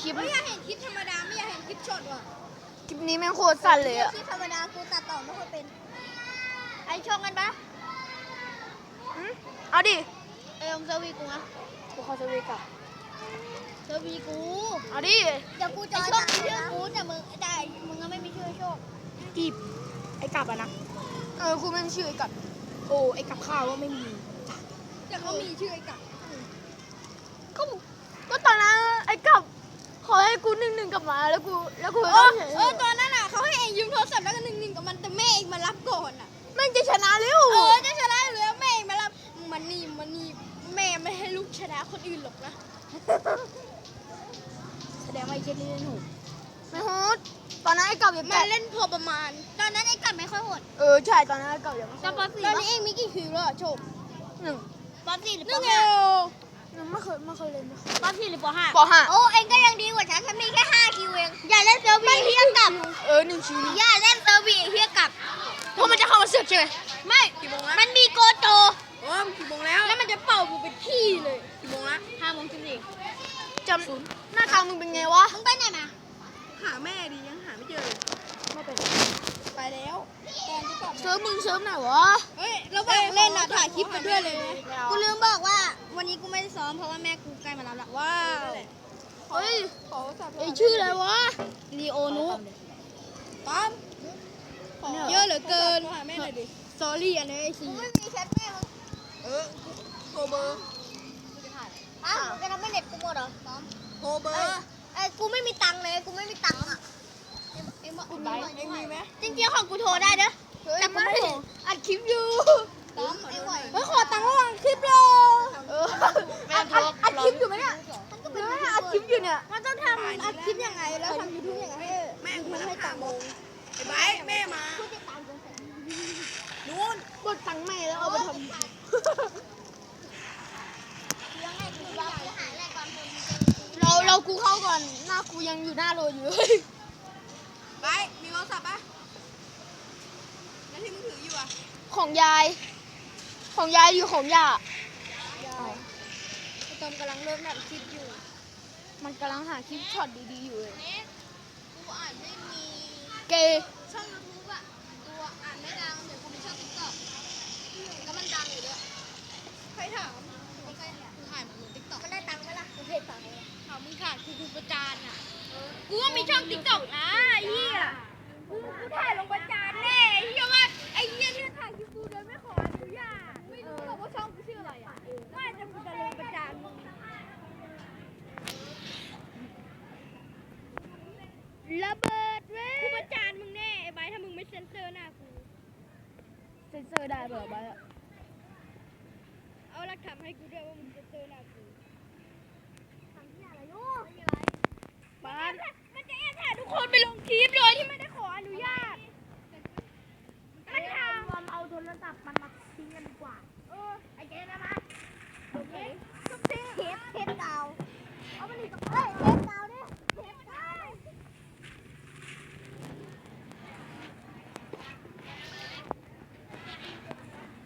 คลิปไม่อยากเห็นคลิปธรรมดาไม่อยากเห็นคลิปช็อตว่ะคลิปนี้แม่งโคตรสั้นเลยอะคลิปธรรมดากูตัดต่อไม่ค่อยเป็น ไอช่องกันปะอืมเอาดิเอ็มเซอร์วีกูนะกูขอสวีกับเซอร์วีกูเอาดิเดี๋ยวกูจอยช่องชื่อกูแต่มึงแต่มึงก็ไม่มีชื่อโชคกีบไอ้กับอะนะเออกูแม่งชื่อไอ้กับ โอ้ไอ้กับข้าวว่าไม่มีแต่เขามีชื่อไอ้กักก็ก็ตอนนั้นไอ้กับ ขอให้กูหนึ่งหนึ่งกลับมาแล้วกูแล้วกูเอต้อองเห็นเออตอนนั้นอะเขาให้เองยืมโทรศัพท์แล้วก็หนึ่งหนึ่งกับมันแต่แม่เองมารับก่อนอะแม่งจะชนะเร็วเออจะชนะอยู่แล้วแม่เองมารับมันนี่มันนี่แม่ไม่ให้ลูกชนะคนอื่นหรอกนะ แสดงว่าไอ้เจนี่เล่นหูไม่โหดตอนนั้นไอ้กับยังมัแก่นเล่นพอประมาณ ตอนนั้นไอ้กัดไม่ค่อยโหดเออใช่ตอนนั้นไอ้กับยังไม่ตอนตอนนี้เองมีกี่คิวแล้วอะโชคหนึ่งปสี่หรือปหนึ่งห้า หนึ่งไม่เคยไม่เคยเล่นไม่เคยปสี่หรือปห้าปห้าโอ้เองก็ยังดีกว่าฉันฉันมีแค่ห้าคิวเองอย่าเล่นเซอร์วีเฮียกลับเออหนึ่งชิ้นอย่าเล่นเซอร์วีเฮียกลับเพราะมันจะเข้ามาเสือกใช่ไหมไม่กี่โมงแล้วมันมีโกโจโอ้ยกี่โมงแล้วแล้วมันจะเป่ากูเป็นขี้เลยกี่โมงละห้าโมงสิบสี่จำหน้าตามึงเป็นไงวะมึงไปไหนมาหาแม่ดียังหาไม่เจอเลยไม่เป็นไปแล้วแกนจะกลับเซิร์ฟมึงเซิร์ฟไหนวะเฮ้ยระหว่างเล่นนะถ่ายคลิปไปด้วยเลยไหมกูลืมบอกว่าวั นนี้กูไม่ได้ซ้อมเพราะว่าแม่กูใกล้มารับละว้าวเฮ้ยขอสับไอชื่ออะไรวะลีโอนุปั๊มเยอะเหลือเกินหาแม่หน่อยดิสอรี่อันนี้ไอซีไม่มีแชทแม่มึงเออโทรเบอร์อ้าวจะทำให้เน็ตกูหมดเหรอซ้อมโทรเบอเอ้ยร์เอ้ยกูไม่มีตังค์เลยกูไม่มีตังค์อะเอ็มเอ็มบอกไปเอ็งมีไหมจริงๆของกูโทรได้เด้อแต่ไม่อัดคลิปอยู่ซ้อมไอ้ไหวเฮ้ยขอตังค์ระหว่างคลิปเลย เอออัดอัดอัดคลิปอยู่ไหมเนี่ยมันก็เป็นเอออัดคลิปอยู่เนี่ย มันต้องทำอัดคลิปยังไงแล้วทำยูทูบยังไงให้แม่งมันมาให้ตังค์โมงไอ้ไบร์ทแม่มาผู้ติดตามกันแสนนู่นกดตังค์แม่แล้วเอาไปทยังไงคือว่ากูหาแรกความเพิ่มำเราเรากูเข้าก่อน หน้ากูยังอยู่หน้าโรยอยู่ไบร์ทมีโทรศัพท์ปะแล้วที่มึงถืออยู่อะของยาย ของยายอยู่ของย่าไอ้ตอ มกำลังเริ่มแบบคลิปอยู่ มันกำลังหาคลิปช็อตดีๆอยู่เลยกูอ่านไม่มีเกย์ช่องยูทูบอะกูอ่านไม่ดังเดี๋ยวกูมีช่องติ๊กต็อกแล้วมันดังอยู่ด้วยใครถามไม่เคยถ่ายมาลงติ๊กต็อกมันได้ตังค์ไหมล่ะกูเพจตังค์เลยถามมึงขาดคือกูประจานอะ กูว่ามีช่องติ๊กต็อกนะไอ้เหี้ยกูกูถ่ายลงประจานแน่ไอ้เหี้ยว่าไอ้เหี้ยเนี่ยถ่ายคลิปกูโดยไม่ขออนุญาตไม่รู้หรอกว่าช่องกูชื่ออะไรอะไม่จะกูจะลงประจานมึงระเบิดเว้ยกูประจานมึงแน่ไอ้ใบร์ทถ้ามึงไม่เซ็นเซอร์หน้ากู เซนเซอร์ได้เปล่าบ้าเอาหลักฐานให้กูด้วยว่ามึงเซ็นเซอร์หน้ากูทำที่อะไรลูกบ้านมันจะแอบถ่ายทุกคนไปลงคลิปโดยที่ไม่ได้ขออนุญาตมันทำมันเอาโทรศัพท์มันมาทิ้งกันดีกว่า เออไอ้เจ๊นะมาโอเคทุกทีเทปเทปดาว เอามันอีกกับเฮ้ยเทปดาวดิเทปดาว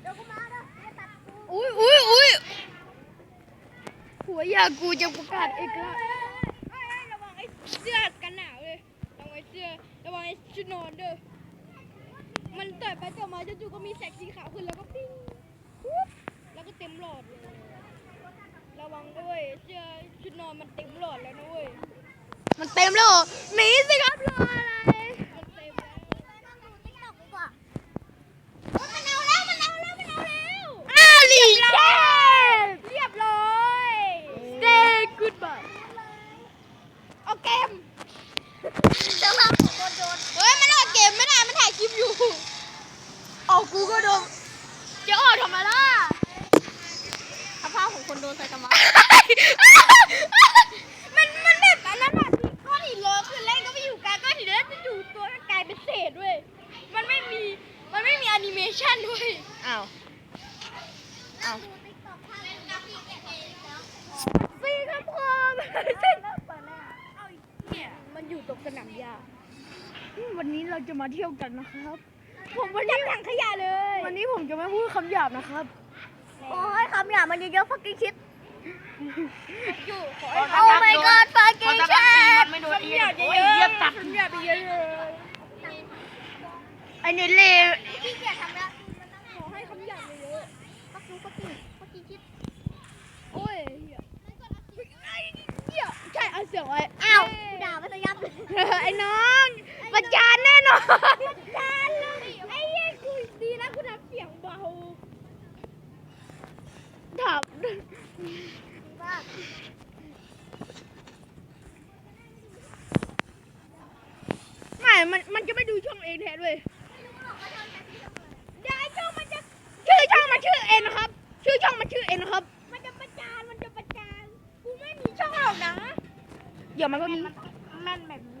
เดี๋ยวกูมาเด้อไอ้ตัดกู อุ้ยอุ้ยอุ้ย หัวยากูจะประกาศเอกลักษณ์ระวังไอ้เสื้อกันหนาวเลยระวังไอ้เสื้อระวังไอ้ชุดนอนเด้อ มันต่อยไปต่อยมาจู่ๆก็มีแสงสีขาวขึ้นแล้วก็ปิ้งปุ๊บแล้วก็เต็มหลอดเลยระวังด้วยเสื้อชุดนอนมันเต็มหลอดแล้วนะเว้ย มันเต็มแล้วหนีสิครับ จะมาเที่ยวกันนะครับ ผมวันนี้ถังขยะเลย วันนี้ผมจะไม่พูดคำหยาบนะครับ โอ้ยคำหยาบมันเยอะๆฟักกี้ชิปโอ้ my god ฟักกิ้งชิปไม่โดนเอียเยอะตัดคำหยาบเยอะเลยอันนี้เลวขี้เกียจทำแล้วขอให้คำหยาบเยอะฟักกิ้งฟักกิ้งฟักกิ้งชิปโอ้ยเหี้ยใช่เอาเสียงไว้อ้าวด่ามันจะยับไอ้น้องประจ จานเลยไอ้เหี้ยกูดีนะกูทำเสียงเบาถามมากไม่ มัน มันจะไม่ดูช่องเองแทนเว้ยเดี๋ยวไอ้ช่องมันจะ ชื่อช่องมันชื่อเอ็นนะครับ ชื่อช่องมันชื่อเอ็นนะครับ มันจะประจาน มันจะประจาน กูไม่มีช่องหรอกนะ เดี๋ยวมันก็มี แม่นแบบนี้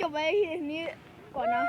จบไว้ทีนี้ก่อนนะ